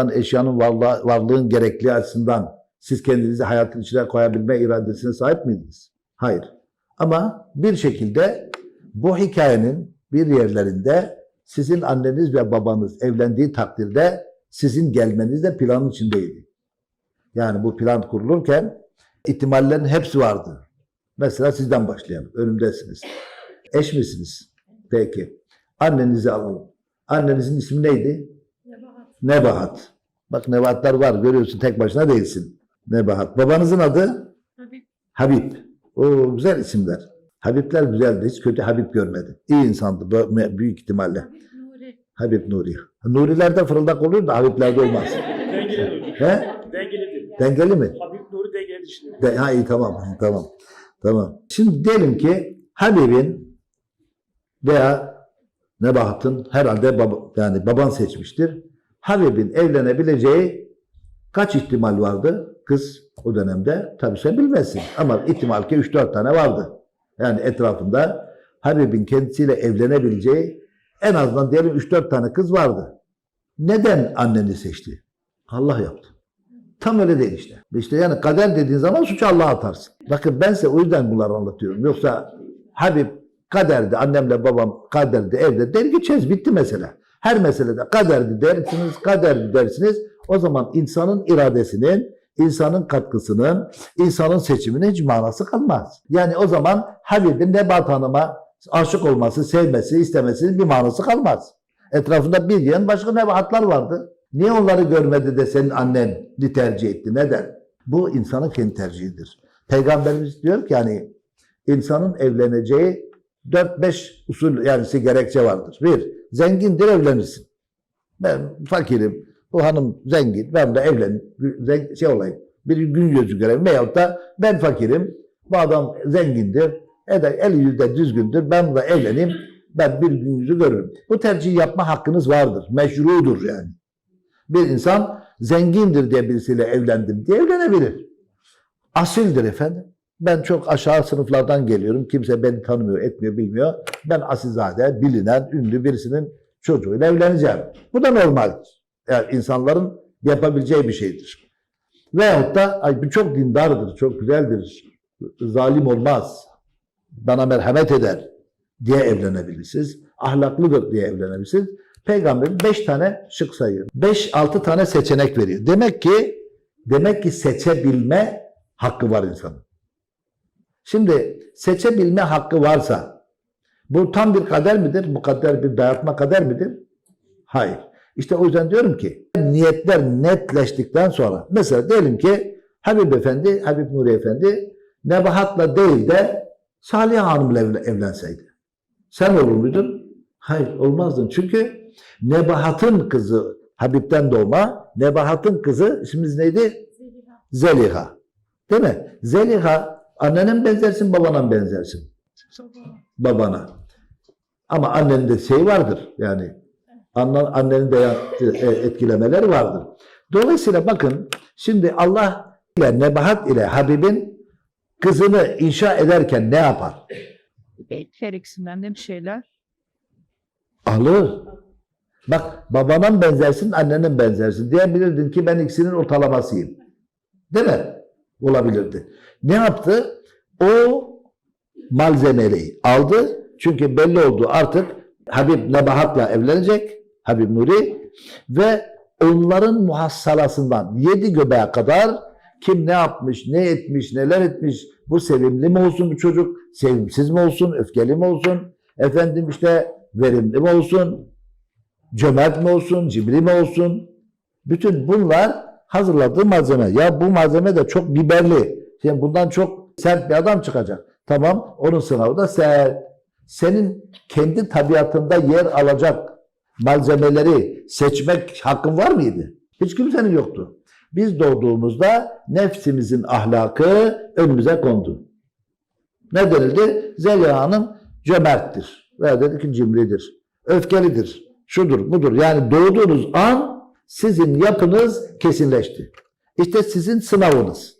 Hani eşyanın varlığı, varlığın gerekli açısından siz kendinizi hayatın içine koyabilme iradesine sahip miydiniz? Hayır. Ama bir şekilde bu hikayenin bir yerlerinde sizin anneniz ve babanız evlendiği takdirde sizin gelmeniz de planın içindeydi. Yani bu plan kurulurken ihtimallerin hepsi vardı. Mesela sizden başlayalım. Önümdesiniz. Eş misiniz? Peki. Annenizi alalım. Annenizin ismi neydi? Nebahat. Bak Nebahatlar var. Görüyorsun tek başına değilsin. Nebahat. Babanızın adı? Tabii. Habib. O güzel isimler. Habibler güzeldi. Hiç kötü Habib görmedim. İyi insandı. Büyük ihtimalle. Habib Nuri. Nurilerde fırıldak olur da Habiblerde olmaz. Dengeli. He? Dengelidir. Dengeli mi? Habib Nuri dengeli düşünüyor. De, ha iyi tamam. Tamam. Tamam. Şimdi diyelim ki Habib'in veya Nebahat'ın herhalde baba, yani baban seçmiştir. Habib'in evlenebileceği kaç ihtimal vardı kız o dönemde? Tabii sen bilmezsin ama ihtimal ki 3-4 tane vardı. Yani etrafında Habib'in kendisiyle evlenebileceği en azından diyelim 3-4 tane kız vardı. Neden anneni seçti? Allah yaptı. Tam öyle değil işte. İşte yani kader dediğin zaman suçu Allah'a atarsın. Bakın ben size o yüzden bunları anlatıyorum. Yoksa Habib kaderdi, annemle babam kaderdi, evde der geçeriz. Bitti mesele. Her meselede kaderdi dersiniz, kaderdi dersiniz. O zaman insanın iradesinin, insanın katkısının, insanın seçiminin hiç manası kalmaz. Yani o zaman Habib'in Nebat Hanım'a aşık olması, sevmesi, istemesinin bir manası kalmaz. Etrafında bir yığın başka nebahatlar vardı. Niye onları görmedi de senin annen tercih etti? Neden? Bu insanın kendi tercihidir. Peygamberimiz diyor ki yani insanın evleneceği 4-5 usul yani gerekçe vardır. Bir, zengindir evlenirsin. Ben fakirim, bu hanım zengin, ben de evlen, şey olayım, bir gün yüzü göreyim. Veyahut da ben fakirim, bu adam zengindir, eder, eli yüzde düzgündür, ben de evleneyim, ben bir gün yüzü görürüm. Bu tercihi yapma hakkınız vardır, meşrudur yani. Bir insan zengindir diye birisiyle evlendim diye evlenebilir. Asildir efendim. Ben çok aşağı sınıflardan geliyorum. Kimse beni tanımıyor, etmiyor, bilmiyor. Ben asilzade, bilinen, ünlü birisinin çocuğuyla evleneceğim. Bu da normaldir. Yani insanların yapabileceği bir şeydir. Veyahut da ay çok dindardır, çok güzeldir, zalim olmaz, bana merhamet eder diye evlenebilirsiniz. Ahlaklıdır diye evlenebilirsiniz. Peygamber beş tane şık sayıyor. Beş, altı tane seçenek veriyor. Demek ki demek ki seçebilme hakkı var insanın. Şimdi seçebilme hakkı varsa bu tam bir kader midir? Bu kader bir dayatma kader midir? Hayır. İşte o yüzden diyorum ki niyetler netleştikten sonra mesela diyelim ki Habib Efendi, Habib Nuri Efendi Nebahat'la değil de Salih Hanım'la evle- evlenseydi. Sen olur muydun? Hayır olmazdın. Çünkü Nebahat'ın kızı Habib'den doğma, Nebahat'ın kızı isminiz neydi? Zeliha. Zeliha. Değil mi? Zeliha annene mi benzersin, babana mı benzersin? Babana. Ama annenin de şey vardır yani. Anne, annenin de ya- e, etkilemeleri vardır. Dolayısıyla bakın şimdi Allah ile Nebahat ile Habib'in kızını inşa ederken ne yapar? Her ikisinden de bir şeyler. Alır. Bak babana mı benzersin, annene mi benzersin diyebilirdin ki ben ikisinin ortalamasıyım. Değil mi? Olabilirdi. Ne yaptı? O malzemeyi aldı. Çünkü belli oldu artık Habib Nebahat'la evlenecek. Habib Nuri ve onların muhassalasından yedi göbeğe kadar kim ne yapmış, ne etmiş, neler etmiş, bu sevimli mi olsun bu çocuk, sevimsiz mi olsun, öfkeli mi olsun, efendim işte verimli mi olsun, cömert mi olsun, cimri mi olsun, bütün bunlar hazırladığı malzeme. Ya bu malzeme de çok biberli. Şimdi bundan çok sert bir adam çıkacak. Tamam, onun sınavı da sert. Senin kendi tabiatında yer alacak malzemeleri seçmek hakkın var mıydı? Hiç kimsenin yoktu. Biz doğduğumuzda nefsimizin ahlakı önümüze kondu. Ne denildi? Zeliha Hanım cömerttir. Veya dedi ki cimridir. Öfkelidir. Şudur budur. Yani doğduğunuz an sizin yapınız kesinleşti. İşte sizin sınavınız.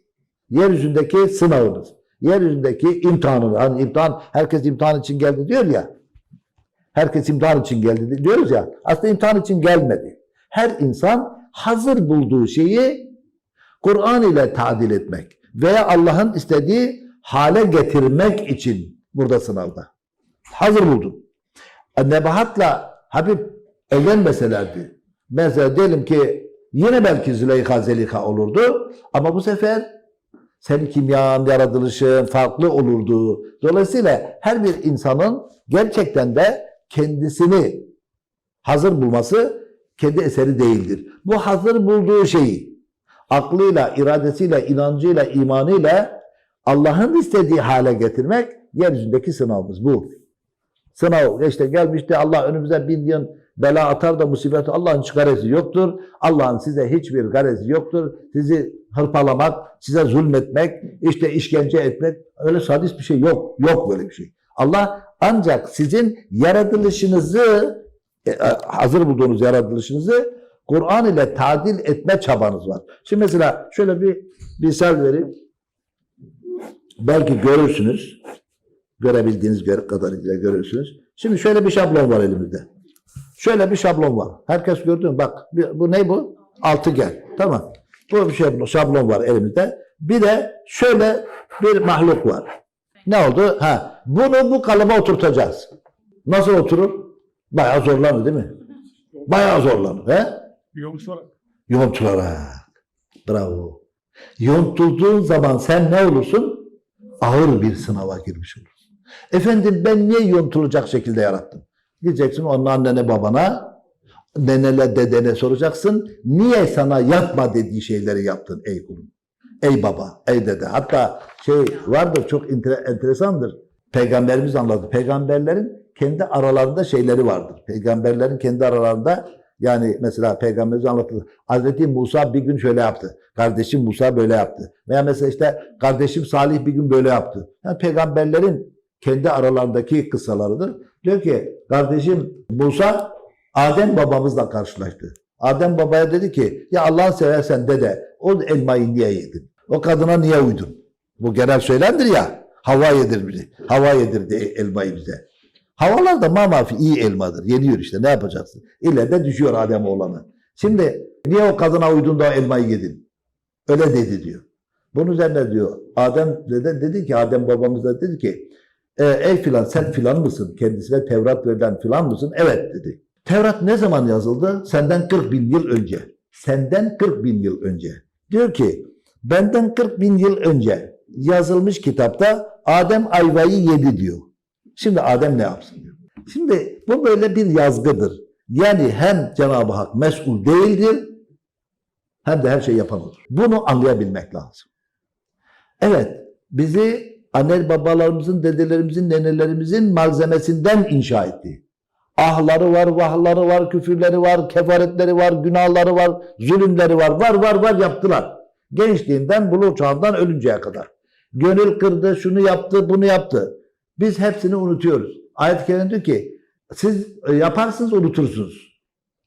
Yeryüzündeki sınavınız. Yeryüzündeki imtihanınız. Hani imtihan, herkes imtihan için geldi diyor ya. Herkes imtihan için geldi diyoruz ya. Aslında imtihan için gelmedi. Her insan hazır bulduğu şeyi Kur'an ile tadil etmek veya Allah'ın istediği hale getirmek için burada sınavda. Hazır buldun. E, Nebahat'la Habib evlenmeselerdi. Mesela diyelim ki yine belki Züleyha Zelika olurdu ama bu sefer senin kimyan, yaratılışın farklı olurdu. Dolayısıyla her bir insanın gerçekten de kendisini hazır bulması kendi eseri değildir. Bu hazır bulduğu şeyi aklıyla, iradesiyle, inancıyla, imanıyla Allah'ın istediği hale getirmek yeryüzündeki sınavımız bu. Sınav işte gelmişti Allah önümüze bin yıl bela atar da musibet Allah'ın hiç yoktur. Allah'ın size hiçbir garezi yoktur. Sizi hırpalamak, size zulmetmek, işte işkence etmek öyle sadist bir şey yok. Yok böyle bir şey. Allah ancak sizin yaratılışınızı e, hazır bulduğunuz yaratılışınızı Kur'an ile tadil etme çabanız var. Şimdi mesela şöyle bir misal vereyim. Belki görürsünüz. Görebildiğiniz göre- kadarıyla görürsünüz. Şimdi şöyle bir şablon var elimizde. Şöyle bir şablon var. Herkes gördü mü? Bak bu ne bu? Altıgen. Tamam. Bu bir şablon, şablon var elimizde. Bir de şöyle bir mahluk var. Ne oldu? Ha, bunu bu kalıba oturtacağız. Nasıl oturur? Bayağı zorlanır değil mi? Bayağı zorlanır. He? Yomuşlarak. Yontularak. Bravo. Yontulduğun zaman sen ne olursun? Ağır bir sınava girmiş olursun. Efendim ben niye yontulacak şekilde yarattım? Gideceksin onun annene babana, nenele dedene soracaksın. Niye sana yapma dediği şeyleri yaptın ey kulum? Ey baba, ey dede. Hatta şey vardır çok entere- enteresandır. Peygamberimiz anladı. Peygamberlerin kendi aralarında şeyleri vardır. Peygamberlerin kendi aralarında yani mesela Peygamberimiz anlatılır. Hazreti Musa bir gün şöyle yaptı. Kardeşim Musa böyle yaptı. Veya mesela işte kardeşim Salih bir gün böyle yaptı. Yani peygamberlerin kendi aralarındaki kıssalarıdır. Diyor ki kardeşim Musa Adem babamızla karşılaştı. Adem babaya dedi ki ya Allah'ını seversen dede o elmayı niye yedin? O kadına niye uydun? Bu genel söylemdir ya. Hava yedirdi. Hava yedirdi elmayı bize. Havalar da mamafi iyi elmadır. Yeniyor işte ne yapacaksın? İlle de düşüyor Adem oğlanı. Şimdi niye o kadına uydun da o elmayı yedin? Öyle dedi diyor. Bunun üzerine diyor Adem dedi, dedi ki Adem babamız dedi ki e, ey filan sen filan mısın? Kendisine Tevrat verilen filan mısın? Evet dedi. Tevrat ne zaman yazıldı? Senden 40 bin yıl önce. Senden 40 bin yıl önce. Diyor ki benden 40 bin yıl önce yazılmış kitapta Adem ayvayı yedi diyor. Şimdi Adem ne yapsın diyor. Şimdi bu böyle bir yazgıdır. Yani hem Cenab-ı Hak mesul değildir hem de her şeyi yapan. Bunu anlayabilmek lazım. Evet, bizi anne babalarımızın, dedelerimizin, nenelerimizin malzemesinden inşa etti. Ahları var, vahları var, küfürleri var, kefaretleri var, günahları var, zulümleri var, var var var yaptılar. Gençliğinden, buluğ çağından ölünceye kadar. Gönül kırdı, şunu yaptı, bunu yaptı. Biz hepsini unutuyoruz. Ayet-i Kerime diyor ki, siz e, yaparsınız unutursunuz.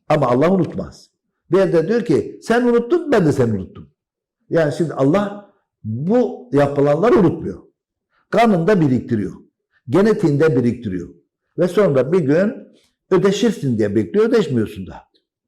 Ama Allah unutmaz. Bir yerde diyor ki, sen unuttun, ben de seni unuttum. Yani şimdi Allah bu yapılanları unutmuyor. Kanında biriktiriyor. Genetiğinde biriktiriyor. Ve sonra bir gün ödeşirsin diye bekliyor, ödeşmiyorsun da.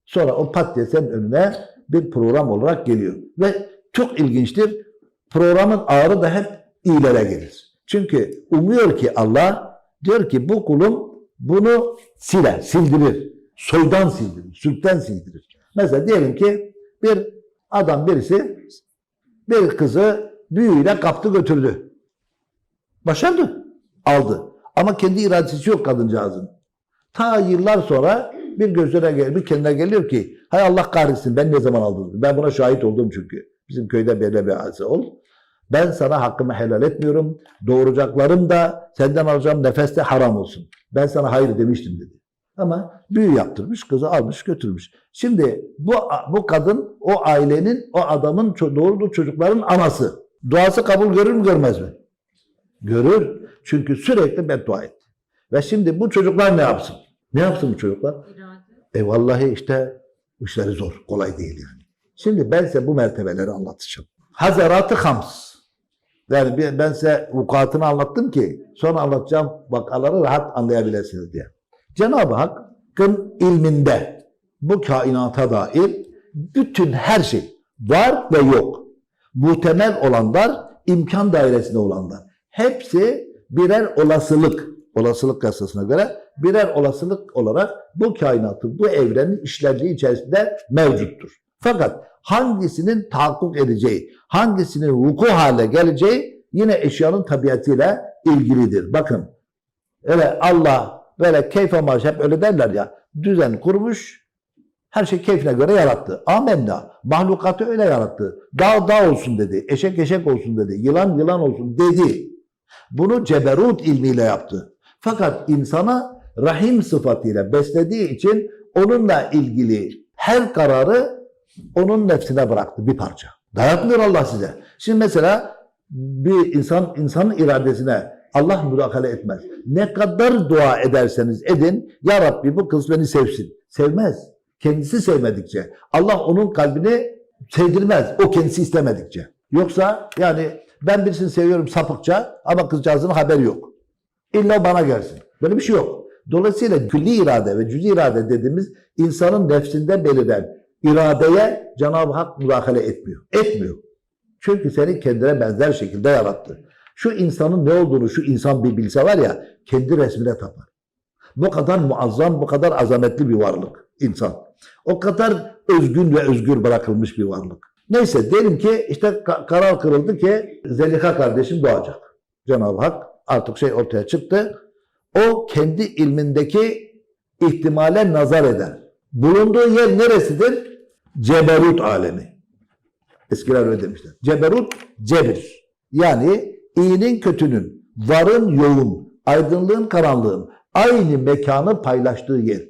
Sonra o pat diye senin önüne bir program olarak geliyor. Ve çok ilginçtir, programın ağrı da hep iyilere gelir. Çünkü umuyor ki Allah, diyor ki bu kulum bunu siler, sildirir. Soydan sildirir, sülkten sildirir. Mesela diyelim ki bir adam birisi bir kızı büyüyle kaptı götürdü. Başardı. Aldı. Ama kendi iradesi yok kadıncağızın. Ta yıllar sonra bir gözüne gel, bir kendine geliyor ki hay Allah kahretsin ben ne zaman aldım? Ben buna şahit oldum çünkü. Bizim köyde böyle bir hadise oldu. Ben sana hakkımı helal etmiyorum. Doğuracaklarım da senden alacağım nefes de haram olsun. Ben sana hayır demiştim dedi. Ama büyü yaptırmış, kızı almış götürmüş. Şimdi bu bu kadın o ailenin, o adamın doğurduğu çocukların anası. Duası kabul görür mü görmez mi? Görür. Çünkü sürekli beddua etti. Ve şimdi bu çocuklar ne yapsın? Ne yapsın bu çocuklar? E vallahi işte işleri zor. Kolay değil yani. Şimdi ben size bu mertebeleri anlatacağım. Hazaratı hams. Yani ben size vukuatını anlattım ki sonra anlatacağım vakaları rahat anlayabilirsiniz diye. Cenab-ı Hakk'ın ilminde bu kainata dair bütün her şey var ve yok. Muhtemel olanlar, imkan dairesinde olanlar. Hepsi birer olasılık, olasılık yasasına göre birer olasılık olarak bu kainatın, bu evrenin işlerliği içerisinde mevcuttur. Fakat hangisinin tahakkuk edeceği, hangisinin vuku hale geleceği yine eşyanın tabiatıyla ilgilidir. Bakın öyle Allah böyle keyfe maş hep öyle derler ya düzen kurmuş her şey keyfine göre yarattı. Amenna. Mahlukatı öyle yarattı. Dağ dağ olsun dedi. Eşek eşek olsun dedi. Yılan yılan olsun dedi. Bunu ceberut ilmiyle yaptı. Fakat insana rahim sıfatıyla beslediği için onunla ilgili her kararı onun nefsine bıraktı bir parça. Dayatmıyor Allah size. Şimdi mesela bir insan insanın iradesine Allah müdahale etmez. Ne kadar dua ederseniz edin, Ya Rabbi bu kız beni sevsin. Sevmez. Kendisi sevmedikçe. Allah onun kalbini sevdirmez. O kendisi istemedikçe. Yoksa yani ben birisini seviyorum sapıkça ama kızcağızın haberi yok. İlla bana gelsin. Böyle bir şey yok. Dolayısıyla külli irade ve cüzi irade dediğimiz insanın nefsinde beliren iradeye Cenab-ı Hak müdahale etmiyor. Etmiyor. Çünkü seni kendine benzer şekilde yarattı. Şu insanın ne olduğunu şu insan bir bilse var ya kendi resmine tapar. Bu kadar muazzam, bu kadar azametli bir varlık insan. O kadar özgün ve özgür bırakılmış bir varlık. Neyse diyelim ki işte ka- karar kırıldı ki Zeliha kardeşim doğacak. Cenab-ı Hak artık şey ortaya çıktı. O kendi ilmindeki ihtimale nazar eder. Bulunduğu yer neresidir? Ceberut alemi. Eskiler öyle demişler. Ceberut, cebir. Yani iyinin kötünün, varın yoğun, aydınlığın karanlığın aynı mekanı paylaştığı yer.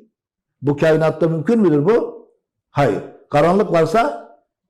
Bu kainatta mümkün müdür bu? Hayır. Karanlık varsa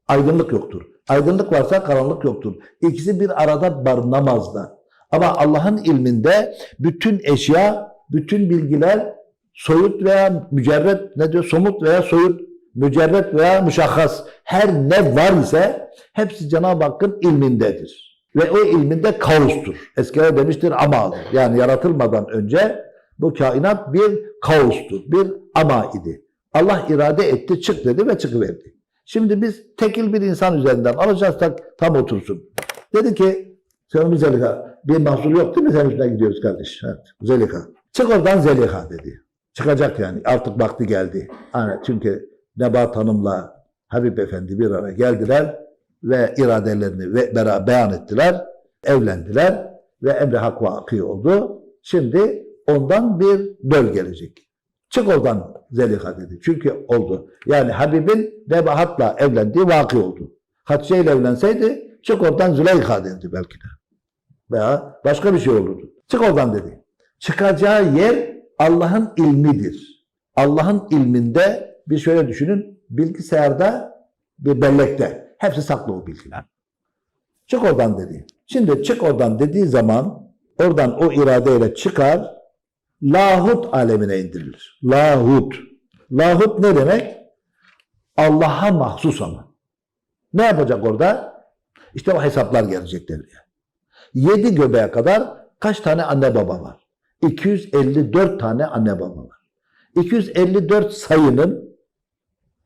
aydınlık yoktur. Aydınlık varsa karanlık yoktur. İkisi bir arada barınamazlar. Ama Allah'ın ilminde bütün eşya, bütün bilgiler soyut veya mücerret ne diyor? Somut veya soyut, mücerret veya müşahhas her ne var ise hepsi Cenab-ı Hakk'ın ilmindedir. Ve o ilminde kaostur. Eskiler demiştir amadır. Yani yaratılmadan önce bu kainat bir kaostur, bir ama idi. Allah irade etti, çık dedi ve çıkıverdi. Şimdi biz tekil bir insan üzerinden alacağız tak tam otursun. Dedi ki sen Zeliha bir mahsur yok değil mi? Senin üstüne gidiyoruz kardeş. Evet, Zeliha. Çık oradan Zeliha dedi. Çıkacak yani. Artık vakti geldi. Yani çünkü Nebat Hanım'la Habib Efendi bir araya geldiler ve iradelerini ve beraber beyan ettiler. Evlendiler ve emri hak vakı oldu. Şimdi ondan bir döl gelecek. Çık oradan Zeliha dedi. Çünkü oldu. Yani Habib'in Nebahat'la evlendiği vakı oldu. Hatice ile evlenseydi çık oradan Züleyha dedi belki de. Veya başka bir şey olurdu. Çık oradan dedi. Çıkacağı yer Allah'ın ilmidir. Allah'ın ilminde bir şöyle düşünün bilgisayarda bir bellekte. Hepsi saklı o bilgiler. Çık oradan dedi. Şimdi çık oradan dediği zaman oradan o iradeyle çıkar lahut alemine indirilir. Lahut. Lahut ne demek? Allah'a mahsus ama. Ne yapacak orada? İşte o hesaplar gelecek devreye. Yedi göbeğe kadar kaç tane anne baba var? 254 tane anne baba var. 254 sayının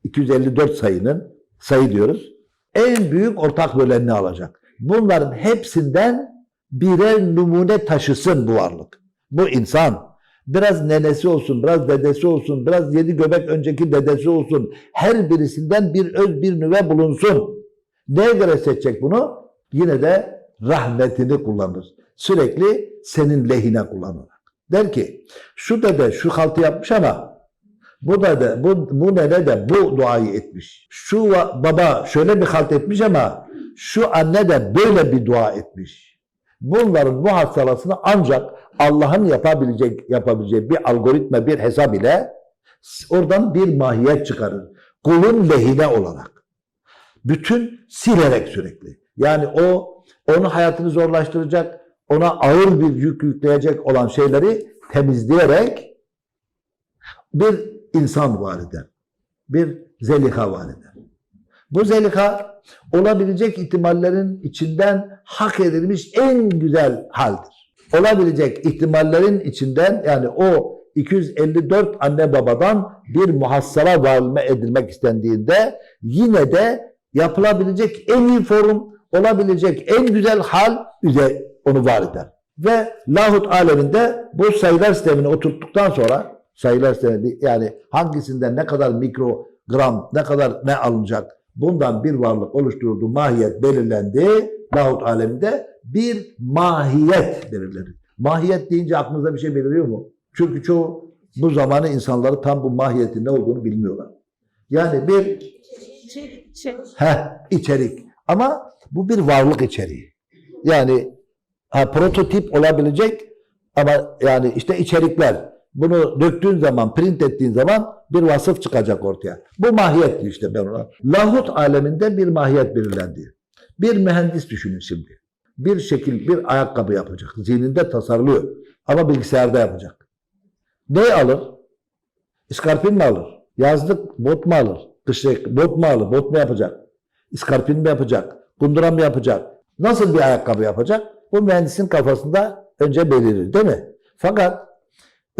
254 sayının sayı diyoruz. En büyük ortak bölenini alacak. Bunların hepsinden birer numune taşısın bu varlık. Bu insan. Biraz nenesi olsun, biraz dedesi olsun, biraz yedi göbek önceki dedesi olsun. Her birisinden bir öz bir nüve bulunsun. Neye göre seçecek bunu? Yine de rahmetini kullanır. Sürekli senin lehine kullanarak. Der ki şu dede şu haltı yapmış ama bu dede bu, bu nene de bu duayı etmiş. Şu baba şöyle bir halt etmiş ama şu anne de böyle bir dua etmiş. Bunların muhasalasını ancak Allah'ın yapabilecek yapabileceği bir algoritma, bir hesap ile oradan bir mahiyet çıkarır. Kulun lehine olarak. Bütün silerek sürekli. Yani o onu hayatını zorlaştıracak, ona ağır bir yük yükleyecek olan şeyleri temizleyerek bir insan var eder. Bir zeliha var eder. Bu zeliha olabilecek ihtimallerin içinden hak edilmiş en güzel haldir. Olabilecek ihtimallerin içinden yani o 254 anne babadan bir muhassara valime edilmek istendiğinde yine de yapılabilecek en iyi forum, olabilecek en güzel hal üze onu var eder. Ve lahut aleminde bu sayılar sistemini oturttuktan sonra sayılar sistemi yani hangisinden ne kadar mikrogram, ne kadar ne alınacak bundan bir varlık oluşturuldu, mahiyet belirlendi. Lahut aleminde bir mahiyet belirlenir. Mahiyet deyince aklınıza bir şey beliriyor mu? Çünkü çoğu bu zamanı insanları tam bu mahiyetin ne olduğunu bilmiyorlar. Yani bir şey, Heh, içerik. Ama bu bir varlık içeriği. Yani ha, prototip olabilecek ama yani işte içerikler. Bunu döktüğün zaman, print ettiğin zaman bir vasıf çıkacak ortaya. Bu mahiyetti işte ben ona. Lahut aleminde bir mahiyet belirlendi. Bir mühendis düşünün şimdi. Bir şekil, bir ayakkabı yapacak. Zihninde tasarlıyor. Ama bilgisayarda yapacak. Ne alır? İskarpin mi alır? Yazlık bot mu alır? Kışlık bot mu alır? Bot mu yapacak? İskarpin mi yapacak? Kundura mı yapacak? Nasıl bir ayakkabı yapacak? Bu mühendisin kafasında önce belirir değil mi? Fakat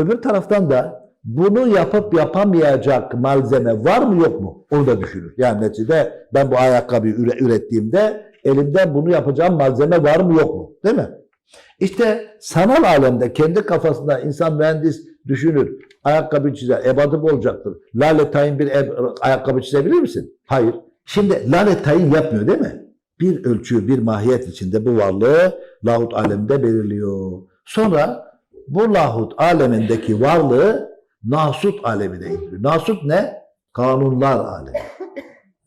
öbür taraftan da bunu yapıp yapamayacak malzeme var mı yok mu? Onu da düşünür. Yani neticede ben bu ayakkabıyı üre- ürettiğimde elimde bunu yapacağım malzeme var mı yok mu? Değil mi? İşte sanal alemde kendi kafasında insan mühendis düşünür. Ayakkabı çizer. Ebadı olacaktır. Lale tayin bir ayakkabı çizebilir misin? Hayır. Şimdi lale tayin yapmıyor değil mi? Bir ölçü, bir mahiyet içinde bu varlığı lahut aleminde belirliyor. Sonra bu lahut alemindeki varlığı nasut alemine indiriyor. Nasut ne? Kanunlar alemi.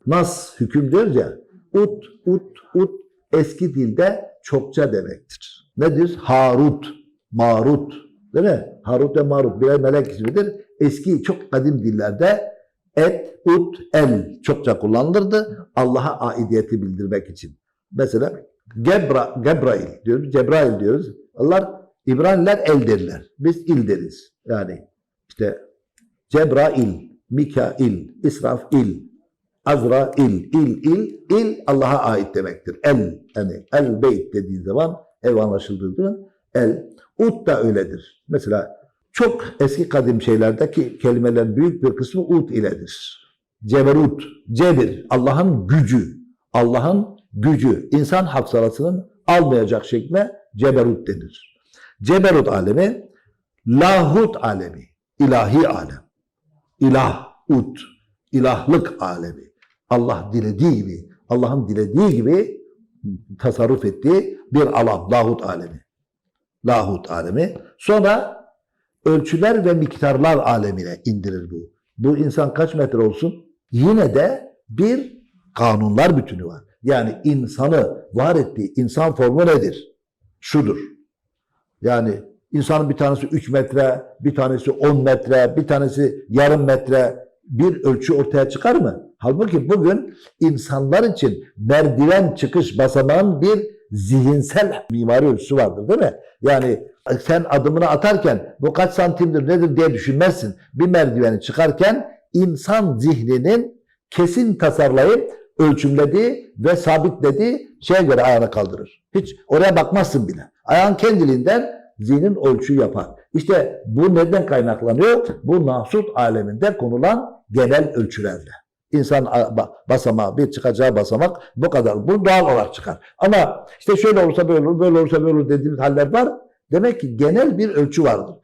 Nas hüküm deriz ya. Ut, ut, ut eski dilde çokça demektir. Nedir? Harut, Marut. Değil mi? Harut ve Marut birer melek ismidir. Eski çok kadim dillerde et, ut, el çokça kullanılırdı. Allah'a aidiyeti bildirmek için. Mesela Gebra, Gebrail diyoruz, Cebrail diyoruz. Allah İbraniler el derler. Biz il deriz. Yani işte Cebrail, Mikail, İsrafil, Azrail, il, il, il Allah'a ait demektir. El, yani el beyt dediği zaman ev anlaşıldığı zaman el. Ut da öyledir. Mesela çok eski kadim şeylerdeki kelimelerin büyük bir kısmı ut iledir. Ceberut, cebir, Allah'ın gücü, Allah'ın gücü, insan hafsalasının almayacak şekline ceberut denir. Ceberut alemi, lahut alemi, ilahi alem. İlah, ut, ilahlık alemi. Allah dilediği gibi, Allah'ın dilediği gibi tasarruf ettiği bir alan, lahut alemi. Lahut alemi. Sonra ölçüler ve miktarlar alemine indirir bu. Bu insan kaç metre olsun? Yine de bir kanunlar bütünü var. Yani insanı var ettiği insan formu nedir? Şudur. Yani insanın bir tanesi 3 metre, bir tanesi 10 metre, bir tanesi yarım metre bir ölçü ortaya çıkar mı? Halbuki bugün insanlar için merdiven çıkış basamağın bir zihinsel mimari ölçüsü vardır değil mi? Yani sen adımını atarken bu kaç santimdir nedir diye düşünmezsin. Bir merdiveni çıkarken insan zihninin kesin tasarlayıp ölçümlediği ve sabitlediği şeye göre ayağını kaldırır. Hiç oraya bakmazsın bile. Ayağın kendiliğinden zihnin ölçüyü yapar. İşte bu neden kaynaklanıyor? Bu nasut aleminde konulan genel ölçülerle. İnsan basamağı, bir çıkacağı basamak bu kadar. Bu doğal olarak çıkar. Ama işte şöyle olursa böyle olur, böyle olursa böyle olur dediğimiz haller var. Demek ki genel bir ölçü vardır.